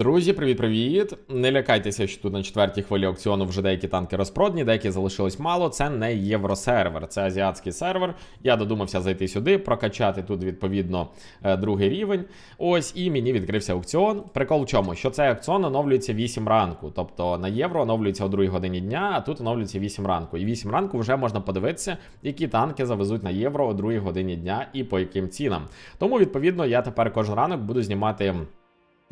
Друзі, привіт-привіт! Не лякайтеся, що тут на четвертій хвилі аукціону вже деякі танки розпродані, деякі залишилось мало. Це не євросервер, це азіатський сервер. Я додумався зайти сюди, прокачати тут відповідно е, другий рівень. Ось і мені відкрився аукціон. Прикол в чому? Що цей аукціон оновлюється 8 ранку. Тобто на євро оновлюється о 2 годині дня, а тут оновлюється 8 ранку. І 8 ранку вже можна подивитися, які танки завезуть на євро о 2 годині дня і по яким цінам. Тому відповідно я тепер кожен ранок буду знімати.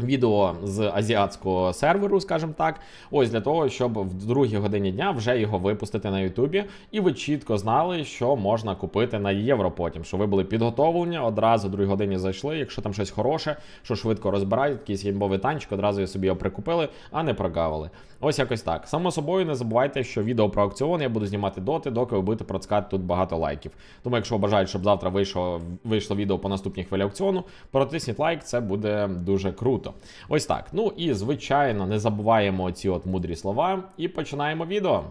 Відео з азіатського серверу, скажімо так, ось для того, щоб в другій годині дня вже його випустити на Ютубі, і ви чітко знали, що можна купити на євро потім. Що ви були підготовлені, одразу в другій годині зайшли. Якщо там щось хороше, що швидко розбирають, якийсь імбовий танчик, одразу собі його прикупили, а не прогавили. Ось якось так. Само собою, не забувайте, що відео про аукціон я буду знімати доти, доки ви будете процькати тут багато лайків. Тому, якщо ви бажаєте, щоб завтра вийшло, вийшло відео по наступній хвилі аукціону, протисніть лайк, це буде дуже круто. Ось так. Ну і звичайно, не забуваємо ці от мудрі слова і починаємо відео.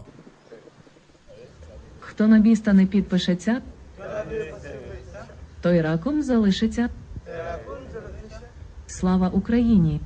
Хто на біста не підпишеться, той раком залишиться. Слава Україні!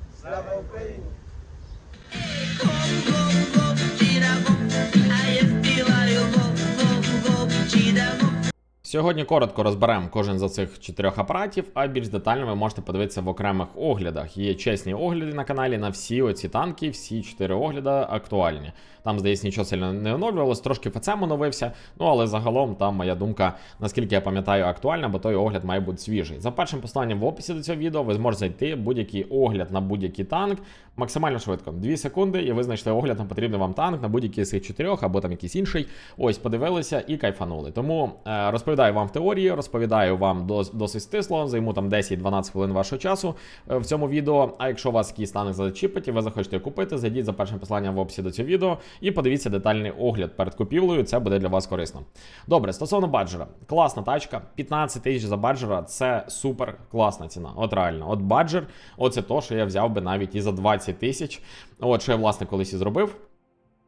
Сьогодні коротко розберемо кожен з цих чотирьох апаратів, а більш детально ви можете подивитися в окремих оглядах. Є чесні огляди на каналі на всі оці танки, всі чотири огляди актуальні. Там, здається, нічого сильно не оновлювалось, трошки ФЦМ оновився. Ну але загалом там моя думка, наскільки я пам'ятаю, актуальна, бо той огляд має бути свіжий. За першим посиланням в описі до цього відео ви зможете знайти будь-який огляд на будь-який танк максимально швидко. Дві секунди, і ви знайшли огляд на потрібний вам танк на будь-який з цих чотирьох або там якийсь інший. Ось подивилися і кайфанули. Тому е, розповідаю вам в теорії, розповідаю вам дос, досить стисло. Займу там 10-12 хвилин вашого часу е, в цьому відео. А якщо вас якийсь танк зачіпить і ви захочете купити, зайдіть за першим посиланням в описі до цього відео і подивіться детальний огляд перед купівлею. Це буде для вас корисно. Добре, стосовно баджера, класна тачка, 15 тисяч за баджера це супер класна ціна. От реально, от баджер, оце то, що я взяв би навіть і за 20 тисяч. От що я власне колись і зробив.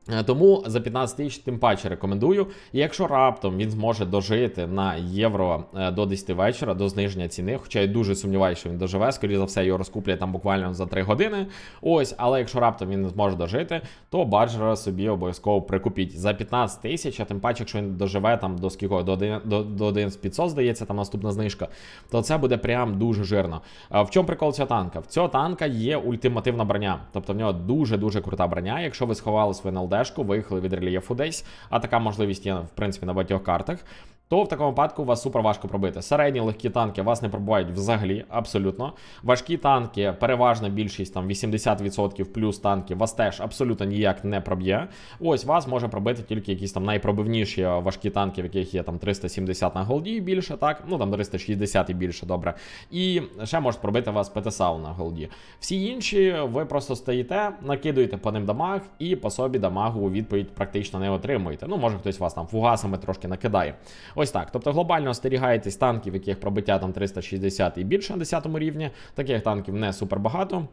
Е, Тому за 15 тисяч тим паче рекомендую. І якщо раптом він зможе дожити на євро е, до 10 вечора, до зниження ціни, хоча я дуже сумніваюся, що він доживе, скоріше за все, його розкуплять там буквально за 3 години. Ось, але якщо раптом він не зможе дожити, то баджера собі обов'язково прикупіть за 15 тисяч, а тим паче, якщо він доживе там до скільки, до 1, до, до 1,500, здається, там наступна знижка, то це буде прям дуже жирно. В чому прикол цього танка? В цього танка є ультимативна броня, тобто в нього дуже-дуже крута броня. Якщо ви сховали свою НЛД, ЛДшку, виїхали від рельєфу десь, а така можливість є, в принципі, на багатьох картах. То в такому випадку вас супер важко пробити. Середні легкі танки вас не пробувають взагалі, абсолютно. Важкі танки, переважна більшість, там 80% плюс танки, вас теж абсолютно ніяк не проб'є. Ось вас може пробити тільки якісь там найпробивніші важкі танки, в яких є там 370 на голді і більше, так, ну там 360 і більше, добре. І ще можуть пробити вас ПТСАУ на голді. Всі інші, ви просто стоїте, накидуєте по ним дамаг і по собі дамагу у відповідь практично не отримуєте. Ну, може хтось вас там фугасами трошки накидає. Ось так. Тобто глобально остерігаєтесь танків, яких пробиття там 360 і більше на 10 рівні. Таких танків не супер багато.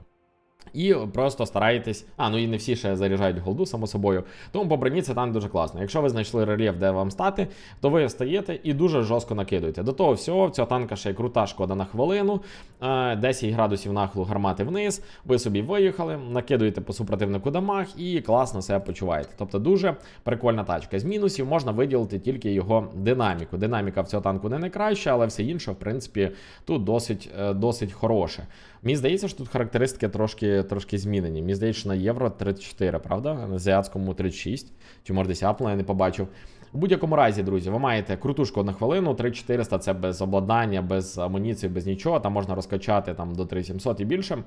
І просто стараєтесь. А, ну і не всі ще заряджають голду, само собою. Тому по броні це танк дуже класно. Якщо ви знайшли рельєф, де вам стати, то ви стаєте і дуже жорстко накидуєте. До того всього, в цього танка ще й крута шкода на хвилину, 10 градусів нахилу гармати вниз. Ви собі виїхали, накидуєте по супротивнику дамаг і класно себе почуваєте. Тобто дуже прикольна тачка. З мінусів можна виділити тільки його динаміку. Динаміка в цього танку не найкраща, але все інше, в принципі, тут досить, е, досить хороше. Мені здається, що тут характеристики трошки трошки змінені. Мені здається, на євро 34, правда? На азіатському 36. Чи може десь Apple я не побачив. У будь-якому разі, друзі, ви маєте крутушку на хвилину, 3400 це без обладнання, без амуніції, без нічого. Там можна розкачати там до 3700 і більше.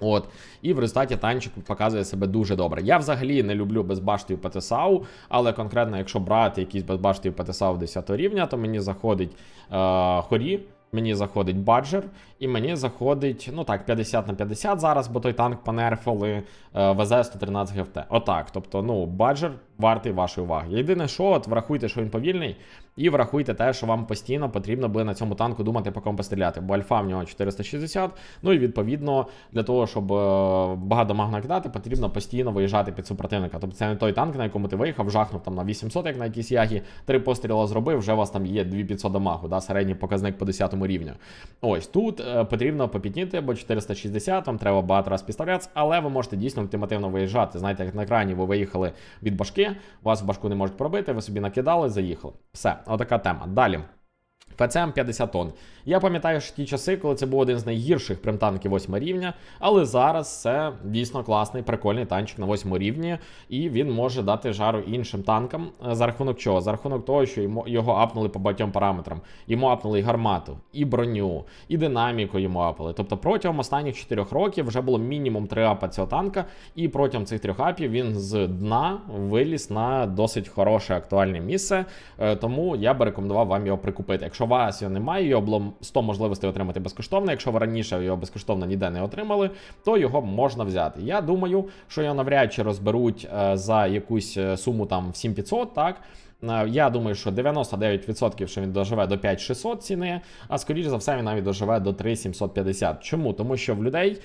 От, і в результаті танчик показує себе дуже добре. Я взагалі не люблю безбаштів ПТСАУ, але конкретно, якщо брати якісь безбаштів ПТСАУ 10 рівня, то мені заходить е, хорі. Мені заходить баджер, і мені заходить, ну так, 50 на 50 зараз, бо той танк понерфили ВЗ-113 ГФТ. Отак. Тобто, ну, баджер вартий вашої уваги. Єдине, що от врахуйте, що він повільний, і врахуйте те, що вам постійно потрібно буде на цьому танку думати, по кому постріляти. Бо альфа в нього 460. Ну і відповідно для того, щоб е, багато маг накидати, потрібно постійно виїжджати під супротивника. Тобто це не той танк, на якому ти виїхав, жахнув там на 800, як на якійсь ягі, три постріла зробив, вже у вас там є 2500 дамагу, да, середній показник по 10 рівню. Ось тут е, потрібно попітніти, бо 460, вам треба багато раз підставлятися, але ви можете дійсно ультимативно виїжджати. Знаєте, як на екрані ви виїхали від башки, вас в башку не можуть пробити, ви собі накидали, заїхали. Все, отака тема. Далі. ФЦМ 50 тонн. Я пам'ятаю що ті часи, коли це був один з найгірших примтанків 8 рівня, але зараз це дійсно класний, прикольний танчик на 8 рівні, і він може дати жару іншим танкам. Е, За рахунок чого? За рахунок того, що його апнули по багатьом параметрам. Йому апнули і гармату, і броню, і динаміку йому апали. Тобто протягом останніх 4 років вже було мінімум 3 апа цього танка, і протягом цих трьох апів він з дна виліз на досить хороше актуальне місце. Е, Тому я би рекомендував вам його прикупити. Якщо його немає, його було 100 можливостей отримати безкоштовно. Якщо ви раніше його безкоштовно ніде не отримали, то його можна взяти. Я думаю, що його навряд чи розберуть е, за якусь е, суму там в 7500, так. Е, Я думаю, що 99% що він доживе до 5600 ціни, а скоріш за все він навіть доживе до 3750. Чому? Тому що в людей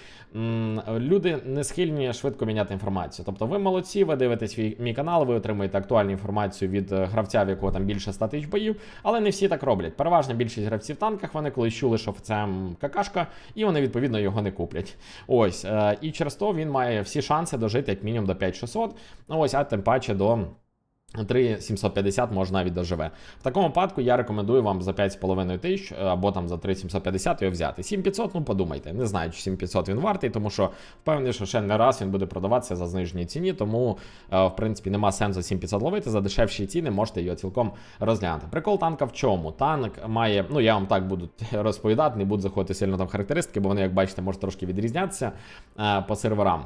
люди не схильні швидко міняти інформацію. Тобто ви молодці, ви дивитесь мій, мій канал, ви отримуєте актуальну інформацію від е, гравця, в якого там більше 100 тисяч боїв, але не всі так роблять. Переважна більшість гравців в танках вони колись чули, що це какашка, і вони відповідно його не куплять. Ось е, і через то він має всі шанси дожити як мінімум до 5600, ну ось, а тим паче до. 3750 може навіть доживе. В такому випадку я рекомендую вам за 5,5 тисяч е, або там за 3750 його взяти. 7500, ну подумайте, не знаю, чи 7500 він вартий, тому що впевнений, що ще не раз він буде продаватися за зниженій ціні, тому е, в принципі нема сенсу 7500 ловити. За дешевші ціни можете його цілком розглянути. Прикол танка в чому? Танк має, ну я вам так буду розповідати, не буду заходити сильно там характеристики, бо вони, як бачите, можуть трошки відрізнятися е, по серверам.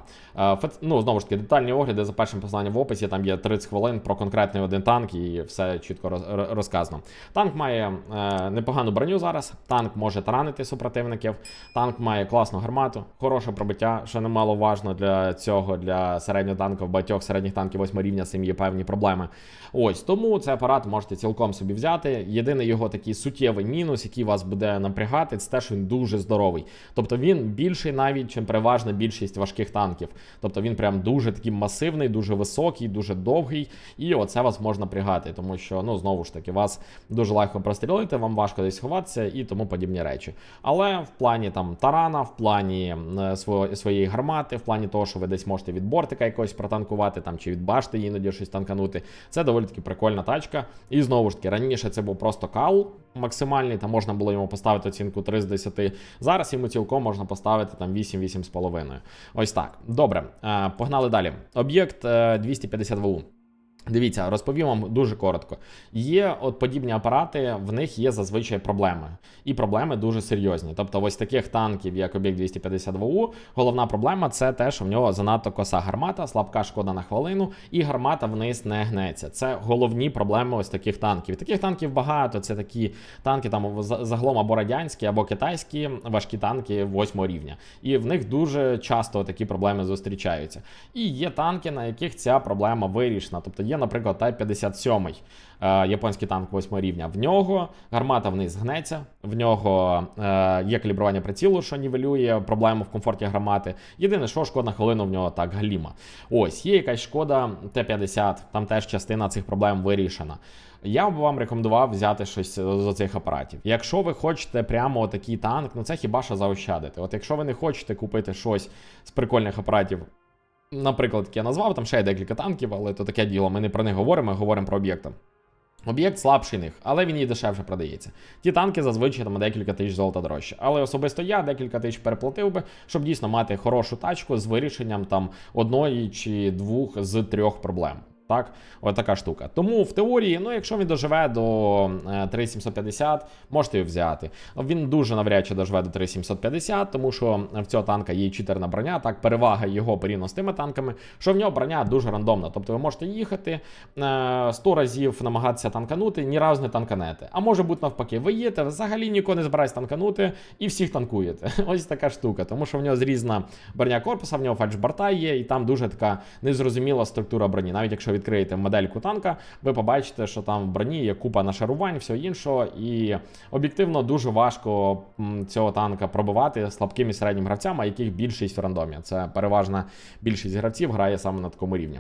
Ну, знову ж таки, детальні огляди за першим посиланням в описі, там є 30 хвилин про конкретний один танк і все чітко роз, розказано. Танк має е, непогану броню зараз, танк може таранити супротивників, танк має класну гармату, хороше пробиття, що немало важно для цього, для середнього танка в багатьох середніх танків 8 рівня цим є певні проблеми. Ось тому цей апарат можете цілком собі взяти. Єдиний його такий суттєвий мінус, який вас буде напрягати, це те, що він дуже здоровий. Тобто він більший навіть, чим переважна більшість важких танків. Тобто він прям дуже такий масивний, дуже високий, дуже довгий, і оце вас може напрягати, тому що ну знову ж таки вас дуже легко прострілити, вам важко десь ховатися і тому подібні речі. Але в плані там тарана, в плані е, сво- своєї гармати, в плані того, що ви десь можете від бортика якогось протанкувати там чи від башти іноді щось танканути, це доволі таки прикольна тачка. І знову ж таки, раніше це був просто кал максимальний, там можна було йому поставити оцінку 3 з 10. Зараз йому цілком можна поставити там 8-8,5. Ось так. Добре, е, погнали далі. Об'єкт е, 250 ВУ. Дивіться, розповім вам дуже коротко. Є от подібні апарати, в них є зазвичай проблеми. І проблеми дуже серйозні. Тобто, ось таких танків, як об'єкт 250 ВУ, головна проблема це те, що в нього занадто коса гармата, слабка шкода на хвилину, і гармата вниз не гнеться. Це головні проблеми ось таких танків. Таких танків багато. Це такі танки, там за- загалом або радянські, або китайські важкі танки 8 рівня. І в них дуже часто такі проблеми зустрічаються. І є танки, на яких ця проблема вирішена. Тобто є, наприклад, Type 57 е, японський танк 8 рівня. В нього гармата вниз гнеться, в нього е, є калібрування прицілу, що нівелює проблему в комфорті гармати. Єдине, що шкода хвилину в нього так галіма. Ось, є якась шкода Т-50, там теж частина цих проблем вирішена. Я б вам рекомендував взяти щось з цих апаратів. Якщо ви хочете прямо такий танк, ну це хіба що заощадити. От якщо ви не хочете купити щось з прикольних апаратів. Наприклад, я назвав, там ще є декілька танків, але то таке діло. Ми не про них говоримо, ми говоримо про об'єкти. Об'єкт слабший них, але він і дешевше продається. Ті танки зазвичай там декілька тисяч золота дорожче. Але особисто я декілька тисяч переплатив би, щоб дійсно мати хорошу тачку з вирішенням там одної чи двох з трьох проблем. Так, от штука. Тому в теорії, ну якщо він доживе до е, 3750, можете його взяти. Він дуже навряд чи доживе до 3750, тому що в цього танка є читерна броня. Так, перевага його порівняно з тими танками, що в нього броня дуже рандомна. Тобто ви можете їхати е, 100 разів намагатися танканути, ні разу не танканете. А може бути навпаки, ви їдете, взагалі нікого не збираєтесь танканути і всіх танкуєте. Ось така штука, тому що в нього зрізана броня корпуса, в нього фальшборта є, і там дуже така незрозуміла структура броні, навіть якщо відкриєте модельку танка, ви побачите, що там в броні є купа нашарувань, всього іншого, і об'єктивно дуже важко цього танка пробивати слабким і середнім гравцям, а яких більшість в рандомі. Це переважна більшість гравців грає саме на такому рівні.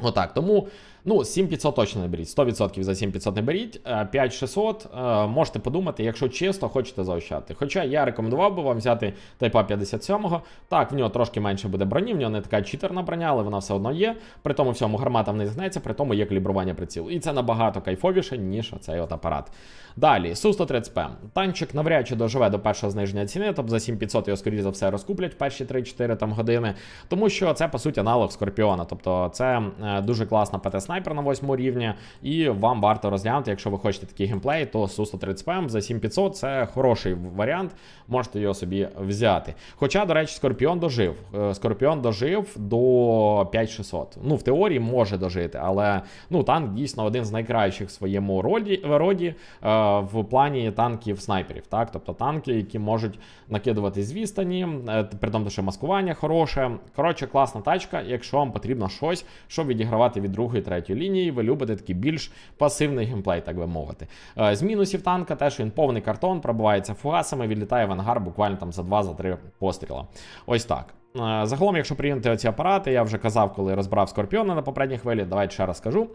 Отак, тому ну 7500 точно не беріть. 100% за 7500 не беріть. Е, 5600 е, можете подумати, якщо чисто хочете заощадити. Хоча я рекомендував би вам взяти Type 57 Так, в нього трошки менше буде броні, в нього не така читерна броня, але вона все одно є. При тому всьому гармата не згнеться, при тому є калібрування прицілу. І це набагато кайфовіше, ніж оцей от апарат. Далі, Су-130П. Танчик навряд чи доживе до першого зниження ціни, тобто за 7500 його, скоріше за все, розкуплять перші 3-4 там години. Тому що це, по суті, аналог Скорпіона. Тобто це е, дуже класна ПТ-снайпер на 8 рівні, і вам варто розглянути, якщо ви хочете такий геймплей, то Су-130П за 7500 це хороший варіант, можете його собі взяти. Хоча, до речі, Скорпіон дожив. Е, Скорпіон дожив до 5600. Ну, в теорії може дожити, але ну, танк дійсно один з найкращих в своєму роді, роді е, в плані танків снайперів. Так? Тобто танки, які можуть накидувати з відстані, е, при тому, що маскування хороше. Коротше, класна тачка, якщо вам потрібно щось, щоб відігравати від другої, третьої лінії, ви любите такий більш пасивний геймплей, так би мовити. Е, З мінусів танка те, що він повний картон, пробивається фугасами, відлітає в ангар буквально там за 2-3 постріла. Ось так. Е, Загалом, якщо прийняти оці апарати, я вже казав, коли розбирав Скорпіона на попередній хвилі, давайте ще раз скажу.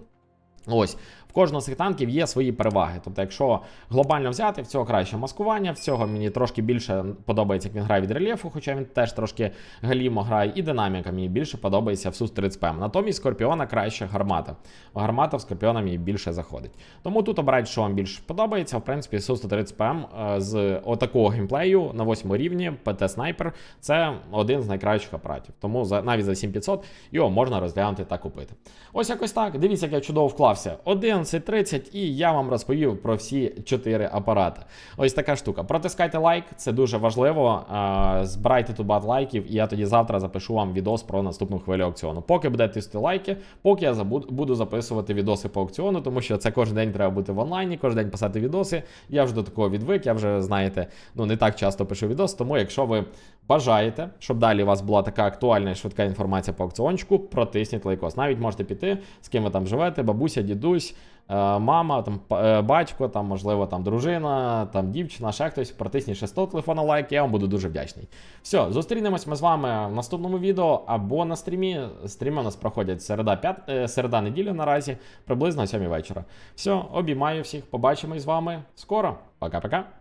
Ось в кожного з цих танків є свої переваги. Тобто, якщо глобально взяти, в цього краще маскування, в цього мені трошки більше подобається, як він грає від рельєфу, хоча він теж трошки галімо грає, і динаміка мені більше подобається в су 30 ПМ. Натомість Скорпіона краще гармата. Гармата в Скорпіона мені більше заходить. Тому тут обирайте, що вам більше подобається. В принципі, су 130 ПМ е, з отакого геймплею на 8 рівні ПТ Снайпер це один з найкращих апаратів. Тому за навіть за 7500 його можна розглянути та купити. Ось якось так. Дивіться, як я чудово вклався. 11.30 і я вам розповів про всі 4 апарати. Ось така штука. Протискайте лайк, це дуже важливо. Збирайте тут багато лайків, і я тоді завтра запишу вам відос про наступну хвилю аукціону. Поки будете тисти лайки, поки я буду записувати відоси по аукціону, тому що це кожен день треба бути в онлайні, кожен день писати відоси. Я вже до такого відвик, я вже знаєте, ну не так часто пишу відос. Тому якщо ви бажаєте, щоб далі у вас була така актуальна і швидка інформація по аукціончику, протисніть лайкос. Навіть можете піти, з ким ви там живете, бабуся, дідусь, е, мама, там е, батько, там, можливо, там дружина, там дівчина, ще хтось. Протисніть ще 100 телефона лайк, я вам буду дуже вдячний. Все, зустрінемось ми з вами в наступному відео або на стрімі. Стріми у нас проходять середа, п'ят... е, середа неділя наразі, приблизно о 7 вечора. Все, обіймаю всіх, побачимось з вами скоро. Пока-пока.